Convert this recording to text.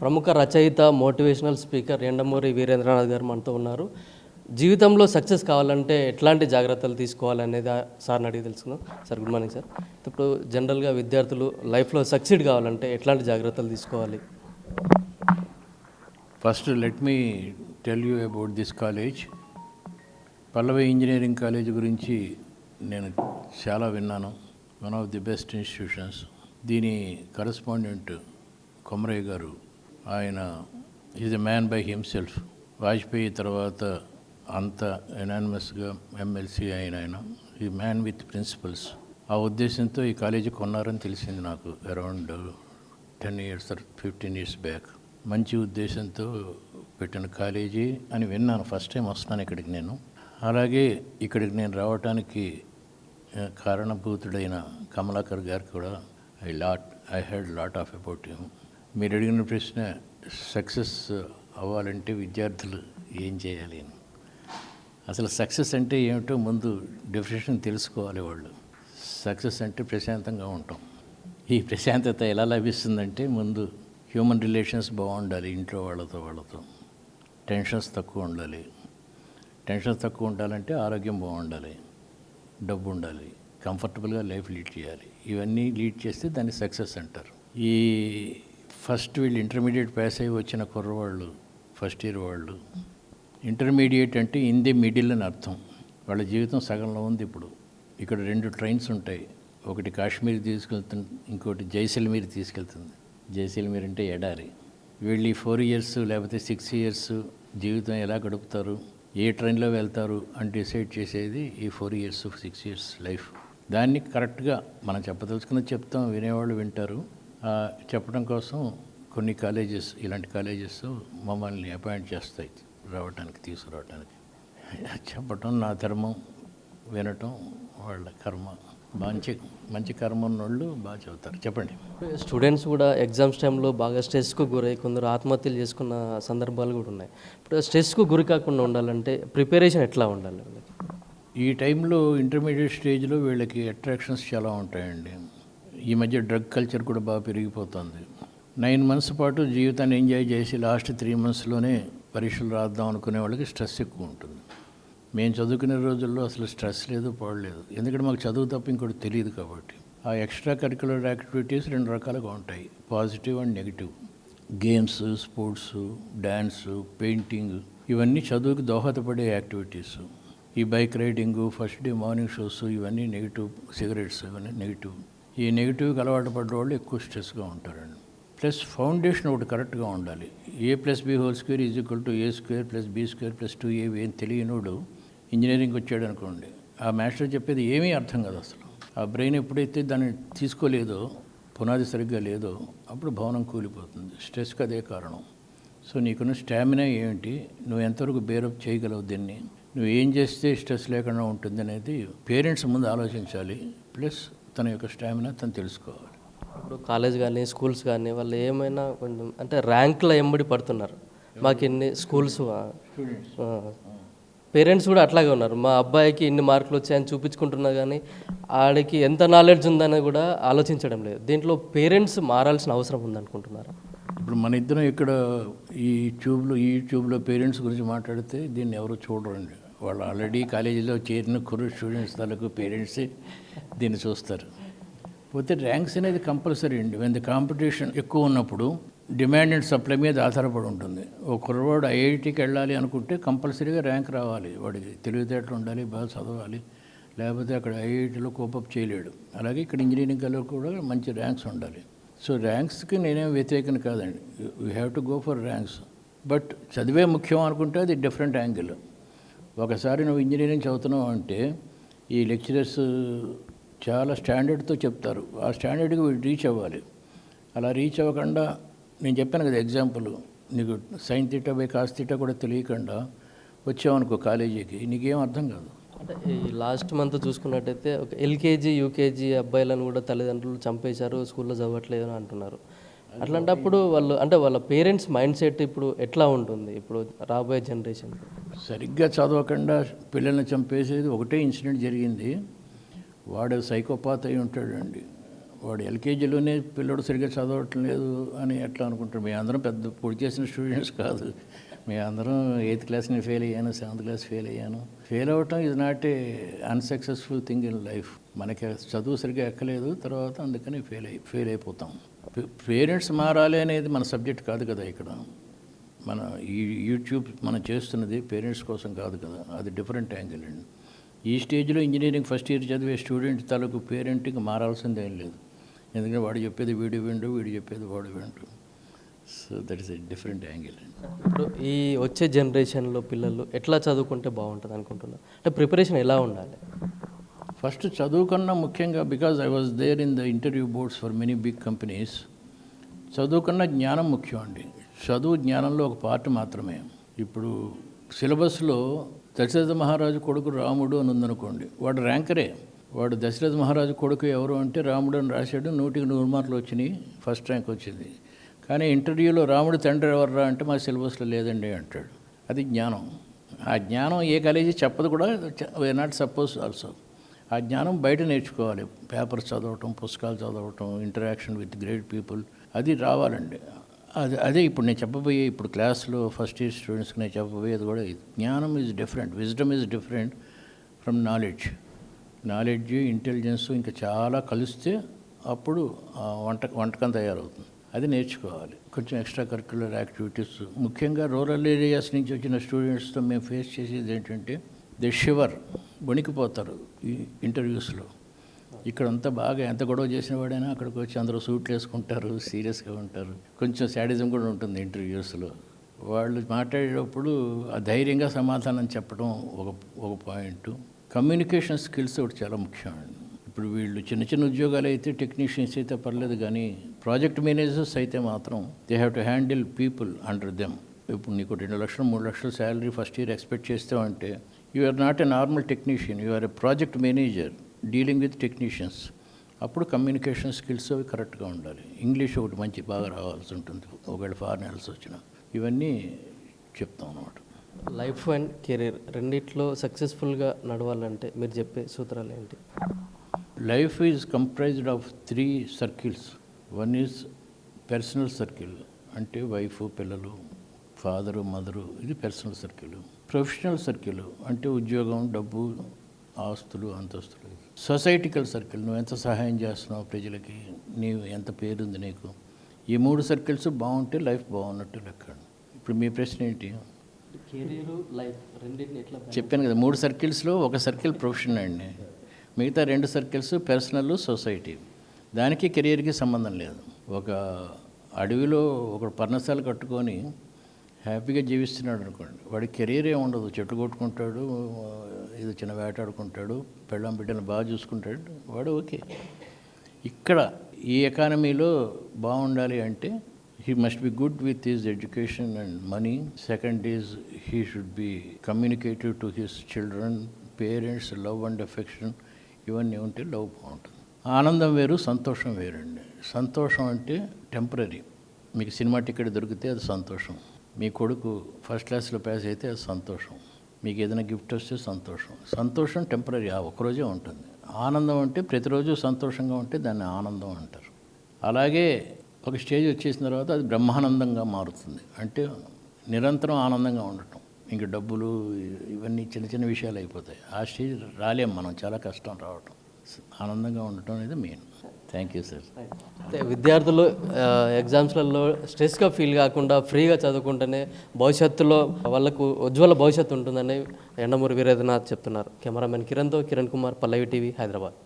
ప్రముఖ రచయిత motivational speaker Yandamuri Veerendranath గారు మనతో ఉన్నారు. జీవితంలో సక్సెస్ కావాలంటే ఎట్లాంటి జాగ్రత్తలు తీసుకోవాలనేది సార్ని అడిగి తెలుసుకుందాం. Sir good morning sir. ఇప్పుడు జనరల్గా విద్యార్థులు లైఫ్లో సక్సీడ్ కావాలంటే ఎట్లాంటి జాగ్రత్తలు తీసుకోవాలి? First let me tell you about this college. Pallavi engineering college గురించి నేను చాలా విన్నాను. One of the best institutions. దీని కరస్పాండెంట్ కొమరయ్య గారు ఆయన is a man by himself Vajpayee తర్వాత అంత ఎనానిమస్గా ఎమ్మెల్సీ అయిన ఆయన. ఈ మ్యాన్ విత్ ప్రిన్సిపల్స్ ఆ ఉద్దేశంతో ఈ కాలేజీ కొన్నారని తెలిసింది నాకు around ten years fifteen years back మంచి ఉద్దేశంతో పెట్టిన కాలేజీ అని విన్నాను. ఫస్ట్ టైం వస్తున్నాను ఇక్కడికి నేను. అలాగే ఇక్కడికి నేను రావడానికి కారణభూతుడైన కమలాకర్ గారు కూడా I lot I heard lot of about him మీరు అడిగిన ప్రశ్న సక్సెస్ అవ్వాలంటే విద్యార్థులు ఏం చేయాలి అని. అసలు సక్సెస్ అంటే ఏమిటో ముందు డెఫినేషన్ తెలుసుకోవాలి వాళ్ళు. సక్సెస్ అంటే ప్రశాంతంగా ఉంటాం. ఈ ప్రశాంతత ఎలా లభిస్తుందంటే ముందు హ్యూమన్ రిలేషన్స్ బాగుండాలి ఇంట్లో వాళ్ళతో వాళ్ళతో. టెన్షన్స్ తక్కువ ఉండాలి. టెన్షన్స్ తక్కువ ఉండాలంటే ఆరోగ్యం బాగుండాలి. డబ్బు ఉండాలి. కంఫర్టబుల్గా లైఫ్ లీడ్ చేయాలి. ఇవన్నీ లీడ్ చేస్తే దాన్ని సక్సెస్ అంటారు. ఈ ఫస్ట్ వీళ్ళు ఇంటర్మీడియట్ పాస్ అయ్యి వచ్చిన కుర్రవాళ్ళు ఫస్ట్ ఇయర్ వాళ్ళు. ఇంటర్మీడియట్ అంటే ఇన్ ది మిడిల్ అని అర్థం. వాళ్ళ జీవితం సగంలో ఉంది ఇప్పుడు. ఇక్కడ రెండు ట్రైన్స్ ఉంటాయి. ఒకటి కాశ్మీర్ తీసుకెళ్తుంది ఇంకోటి జైసల్మీర్ తీసుకెళ్తుంది. జైసల్మీర్ అంటే ఎడారి. వీళ్ళు ఈ ఫోర్ ఇయర్స్ లేకపోతే సిక్స్ ఇయర్స్ జీవితం ఎలా గడుపుతారు ఏ ట్రైన్లో వెళ్తారు అని డిసైడ్ చేసేది ఈ four years six years life. దాన్ని కరెక్ట్గా మనం చెప్పదలుచుకున్నది చెప్తాం వినేవాళ్ళు వింటారు. చెప్పడం కోసం కొన్ని కాలేజెస్ ఇలాంటి కాలేజెస్ మమ్మల్ని అపాయింట్ చేస్తాయి రావడానికి తీసుకురావడానికి చెప్పటం నా ధర్మం వినటం వాళ్ళ కర్మ. మంచి మంచి కర్మ ఉన్నోళ్ళు బాగా చెబుతారు చెప్పండి. స్టూడెంట్స్ కూడా ఎగ్జామ్స్ టైంలో బాగా స్ట్రెస్కు గురై కొందరు ఆత్మహత్యలు చేసుకున్న సందర్భాలు కూడా ఉన్నాయి. ఇప్పుడు స్ట్రెస్కు గురి కాకుండా ఉండాలంటే ప్రిపరేషన్ ఎట్లా ఉండాలి? ఈ టైంలో ఇంటర్మీడియట్ స్టేజ్లో వీళ్ళకి అట్రాక్షన్స్ చాలా ఉంటాయండి. ఈ మధ్య డ్రగ్ కల్చర్ కూడా బాగా పెరిగిపోతుంది. నైన్ మంత్స్ పాటు జీవితాన్ని ఎంజాయ్ చేసి లాస్ట్ త్రీ మంత్స్లోనే పరీక్షలు రాద్దాం అనుకునే వాళ్ళకి స్ట్రెస్ ఎక్కువ ఉంటుంది. మేము చదువుకునే రోజుల్లో అసలు స్ట్రెస్ లేదు పడలేదు ఎందుకంటే మాకు చదువు తప్ప ఇంకోటి తెలియదు కాబట్టి. ఆ ఎక్స్ట్రా కరికులర్ యాక్టివిటీస్ రెండు రకాలుగా ఉంటాయి. Positive and negative. Games sports dance painting ఇవన్నీ చదువుకి దోహదపడే యాక్టివిటీస్. ఈ bike riding first day morning shows ఇవన్నీ నెగిటివ్. సిగరెట్స్ ఇవన్నీ నెగిటివ్. ఈ నెగిటివ్కి అలవాటు పడ్డ వాళ్ళు ఎక్కువ స్ట్రెస్గా ఉంటారండి. ప్లస్ ఫౌండేషన్ ఒకటి కరెక్ట్గా ఉండాలి. A plus B whole square is equal to A square plus B square plus two A ఏం తెలియనోడు ఇంజనీరింగ్ వచ్చాడు అనుకోండి. ఆ మాస్టర్ చెప్పేది ఏమీ అర్థం కాదు అసలు. ఆ బ్రెయిన్ ఎప్పుడైతే దాన్ని తీసుకోలేదో పునాది సరిగ్గా లేదో అప్పుడు భవనం కూలిపోతుంది. స్ట్రెస్కి అదే కారణం. సో నీకున్న స్టామినా ఏమిటి? నువ్వు ఎంతవరకు బేరప్ చేయగలవు దీన్ని? నువ్వు ఏం చేస్తే స్ట్రెస్ లేకుండా ఉంటుంది అనేది పేరెంట్స్ ముందు ఆలోచించాలి. ప్లస్ తన యొక్క స్టామినా తను తెలుసుకోవాలి. ఇప్పుడు కాలేజ్ కానీ స్కూల్స్ కానీ వాళ్ళు ఏమైనా కొంచెం అంటే ర్యాంకుల ఎంబడి పడుతున్నారు. మాకు ఇన్ని స్కూల్స్ పేరెంట్స్ కూడా అట్లాగే ఉన్నారు. మా అబ్బాయికి ఇన్ని మార్కులు వచ్చాయని చూపించుకుంటున్నా కానీ ఆడికి ఎంత నాలెడ్జ్ ఉందని కూడా ఆలోచించడం లేదు. దీంట్లో పేరెంట్స్ మారాల్సిన అవసరం ఉందనుకుంటున్నారు? ఇప్పుడు మన ఇద్దరం ఇక్కడ ఈ ట్యూబ్లో ఈ ట్యూబ్లో పేరెంట్స్ గురించి మాట్లాడితే దీన్ని ఎవరు చూడరండి. వాళ్ళు ఆల్రెడీ కాలేజీలో చేరిన కుర్ర స్టూడెంట్స్ తాలూకు పేరెంట్సే. దీన్ని చూస్తారు. పోతే ర్యాంక్స్ అనేది కంపల్సరీ అండి. వెన్ ది కాంపిటీషన్ ఎక్కువ ఉన్నప్పుడు డిమాండ్ అండ్ సప్లై మీద ఆధారపడి ఉంటుంది. ఓ కుర్రవాడు ఐఐటికి వెళ్ళాలి అనుకుంటే కంపల్సరీగా ర్యాంక్ రావాలి. వాడికి తెలివితేటలు ఉండాలి బాగా చదవాలి. లేకపోతే అక్కడ ఐఐటిలో కోపప్ చేయలేడు. అలాగే ఇక్కడ ఇంజనీరింగ్ కాలేజ్ కూడా మంచి ర్యాంక్స్ ఉండాలి. సో ర్యాంక్స్కి నేనేం వ్యతిరేకం కాదండి. You have to go for ranks. But చదివే ముఖ్యం అనుకుంటే అది డిఫరెంట్ యాంగిల్ ఒకసారి నువ్వు ఇంజనీరింగ్ చదువుతున్నావు అంటే ఈ లెక్చరర్స్ చాలా స్టాండర్డ్తో చెప్తారు. ఆ స్టాండర్డ్కి రీచ్ అవ్వాలి. అలా రీచ్ అవ్వకుండా నేను చెప్పాను కదా ఎగ్జాంపుల్ నీకు sin theta by cos theta కూడా తెలియకుండా వచ్చావనుకో కాలేజీకి నీకేం అర్థం కాదు. అంటే ఈ లాస్ట్ మంత్ చూసుకున్నట్టయితే ఒక ఎల్కేజీ యూకేజీ అబ్బాయిలను కూడా తల్లిదండ్రులు చంపేశారు స్కూల్లో చదవట్లేదు అని అంటున్నారు. అట్లాంటప్పుడు వాళ్ళు అంటే వాళ్ళ పేరెంట్స్ మైండ్ సెట్ ఇప్పుడు ఎట్లా ఉంటుంది? ఇప్పుడు రాబోయే జనరేషన్ సరిగ్గా చదవకుండా పిల్లల్ని చంపేసేది ఒకటే ఇన్సిడెంట్ జరిగింది. వాడు సైకోపాత్ అయి ఉంటాడండి. వాడు ఎల్కేజీలోనే పిల్లడు సరిగ్గా చదవటం లేదు అని ఎట్లా అనుకుంటారు? మీ అందరం పెద్ద పొడి చేసిన స్టూడెంట్స్ కాదు. మీ అందరం ఎయిత్ క్లాస్ని ఫెయిల్ అయ్యాను సెవెంత్ క్లాస్ ఫెయిల్ అయ్యాను. ఫెయిల్ అవ్వటం ఇది not a unsuccessful thing in life మనకి చదువు సరిగ్గా ఎక్కలేదు తర్వాత అందుకని ఫెయిల్ అయి ఫెయిల్ అయిపోతాం. పేరెంట్స్ మారాలి అనేది మన సబ్జెక్ట్ కాదు కదా ఇక్కడ. మన ఈ యూట్యూబ్ మనం చేస్తున్నది పేరెంట్స్ కోసం కాదు కదా. అది డిఫరెంట్ యాంగిల్ అండి. ఈ స్టేజ్లో ఇంజనీరింగ్ ఫస్ట్ ఇయర్ చదివే స్టూడెంట్ తాలూకు పేరెంట్కి మారాల్సిందేం లేదు. ఎందుకంటే వాడు చెప్పేది వీడు విండు వీడు చెప్పేది వాడు విండు. So that is a different angle అండి ఇప్పుడు ఈ వచ్చే జనరేషన్లో పిల్లలు ఎట్లా చదువుకుంటే బాగుంటుంది అనుకుంటున్నారు? అంటే ప్రిపరేషన్ ఎలా ఉండాలి? ఫస్ట్ చదువు కన్నా ముఖ్యంగా because I was there in the interview boards for many big companies చదువు కన్నా జ్ఞానం ముఖ్యం అండి. చదువు జ్ఞానంలో ఒక పార్ట్ మాత్రమే. ఇప్పుడు సిలబస్లో దశరథ మహారాజు కొడుకు రాముడు అని ఉందనుకోండి వాడు ర్యాంకరే. వాడు దశరథ మహారాజు కొడుకు ఎవరు అంటే రాముడు అని రాశాడు. నూటికి నూరు మార్కులు వచ్చినాయి. ఫస్ట్ ర్యాంక్ వచ్చింది. కానీ ఇంటర్వ్యూలో రాముడు తండ్రి ఎవర్రా అంటే మా సిలబస్లో లేదండి అంటాడు. అది జ్ఞానం. ఆ జ్ఞానం ఏ కాలేజీ చెప్పదు కూడా. వే నాట్ సపోజ్ ఆల్సో ఆ జ్ఞానం బయట నేర్చుకోవాలి. పేపర్స్ చదవటం పుస్తకాలు చదవటం ఇంటరాక్షన్ విత్ గ్రేట్ పీపుల్ అది రావాలండి. అది అదే ఇప్పుడు నేను చెప్పబోయే ఇప్పుడు క్లాస్లో ఫస్ట్ ఇయర్ స్టూడెంట్స్కి నేను చెప్పబోయేది కూడా ఇది. జ్ఞానం is different wisdom is different from knowledge knowledge intelligence ఇంకా చాలా కలిస్తే అప్పుడు వంట వంటకం తయారవుతుంది. అది నేర్చుకోవాలి. కొంచెం ఎక్స్ట్రా కరిక్యులర్ యాక్టివిటీస్ ముఖ్యంగా రూరల్ ఏరియాస్ నుంచి వచ్చిన స్టూడెంట్స్తో మేము ఫేస్ చేసేది ఏంటంటే దే షివర్ వణికిపోతారు ఈ ఇంటర్వ్యూస్లో ఇక్కడంతా బాగా ఎంత గొడవ చేసిన వాడైనా అక్కడికి వచ్చి అందరూ సూట్లు వేసుకుంటారు సీరియస్గా ఉంటారు. కొంచెం శాడిజం కూడా ఉంటుంది ఇంటర్వ్యూస్లో. వాళ్ళు మాట్లాడేటప్పుడు ఆ ధైర్యంగా సమాధానం చెప్పడం ఒక ఒక పాయింట్. కమ్యూనికేషన్ స్కిల్స్ ఒకటి చాలా ముఖ్యం ఇప్పుడు వీళ్ళు చిన్న చిన్న ఉద్యోగాలు అయితే టెక్నీషియన్స్ అయితే పర్లేదు కానీ ప్రాజెక్ట్ మేనేజర్స్ అయితే మాత్రం they have to handle people under them ఇప్పుడు నీకు రెండు లక్షలు మూడు లక్షలు శాలరీ ఫస్ట్ ఇయర్ ఎక్స్పెక్ట్ చేస్తావంటే you are not a normal technician you are a project manager dealing with technicians. అప్పుడు కమ్యూనికేషన్ స్కిల్స్ అవి కరెక్ట్గా ఉండాలి. ఇంగ్లీష్ ఒకటి మంచి బాగా రావాల్సి ఉంటుంది. ఒకవేళ ఫారినర్స్ వచ్చిన. ఇవన్నీ చెప్తాం అన్నమాట. లైఫ్ అండ్ కెరీర్ రెండిట్లో సక్సెస్ఫుల్గా నడవాలంటే మీరు చెప్పే సూత్రాలు ఏంటి? Life is comprised of three circles. One is personal circle. అంటే వైఫ్ పిల్లలు ఫాదరు మదరు. ఇది పర్సనల్ సర్కిల్. Professional circle. అంటే ఉద్యోగం డబ్బు ఆస్తులు అంతస్తులు. సొసైటికల్ సర్కిల్ నువ్వు ఎంత సహాయం చేస్తున్నావు ప్రజలకి నీవు ఎంత పేరుంది నీకు? ఈ మూడు సర్కిల్స్ బాగుంటే లైఫ్ బాగున్నట్టు లెక్క ఇప్పుడు మీ ప్రశ్న ఏంటి? చెప్పాను కదా మూడు సర్కిల్స్లో ఒక సర్కిల్ ప్రొఫెషన్ అండి. మిగతా రెండు సర్కిల్స్ పర్సనల్ సొసైటీ. దానికి కెరియర్కి సంబంధం లేదు. ఒక అడవిలో ఒక పర్ణశాల కట్టుకొని హ్యాపీగా జీవిస్తున్నాడు అనుకోండి. వాడి కెరీర్ ఏమి ఉండదు. చెట్టు కొట్టుకుంటాడు ఇది చిన్న వేటాడుకుంటాడు పెళ్ళం బిడ్డను బాగా చూసుకుంటాడు వాడు ఓకే. ఇక్కడ ఈ ఎకానమీలో బాగుండాలి అంటే he must be good with his education and money second is he should be communicative to his children parents love and affection ఇవన్నీ ఉంటే లవ్ బాగుంటుంది. ఆనందం వేరు సంతోషం వేరండి. సంతోషం అంటే టెంపరీ మీకు సినిమా టికెట్ దొరికితే అది సంతోషం. మీ కొడుకు ఫస్ట్ క్లాస్లో పాస్ అయితే అది సంతోషం. మీకు ఏదైనా గిఫ్ట్ వస్తే సంతోషం. సంతోషం టెంపరీ ఆ ఒకరోజే ఉంటుంది. ఆనందం అంటే ప్రతిరోజు సంతోషంగా ఉంటే దాన్ని ఆనందం అంటారు. అలాగే ఒక స్టేజ్ వచ్చేసిన తర్వాత అది బ్రహ్మానందంగా మారుతుంది. అంటే నిరంతరం ఆనందంగా ఉండటం. ఇంక డబ్బులు ఇవన్నీ చిన్న చిన్న విషయాలు అయిపోతాయి. ఆ స్టేజ్ రాలేం మనం చాలా కష్టం రావటం. ఆనందంగా ఉండటం అనేది మెయిన్ థ్యాంక్ యూ సార్ అంటే విద్యార్థులు ఎగ్జామ్స్లలో స్ట్రెస్గా ఫీల్ కాకుండా ఫ్రీగా చదువుకుంటేనే భవిష్యత్తులో వాళ్ళకు ఉజ్వల భవిష్యత్తు ఉంటుందని ఎండమూరి వీరేంద్రనాథ్ చెప్తున్నారు. కెమెరామెన్ కిరణ్తో కిరణ్ కుమార్ పల్లవి టీవీ హైదరాబాద్.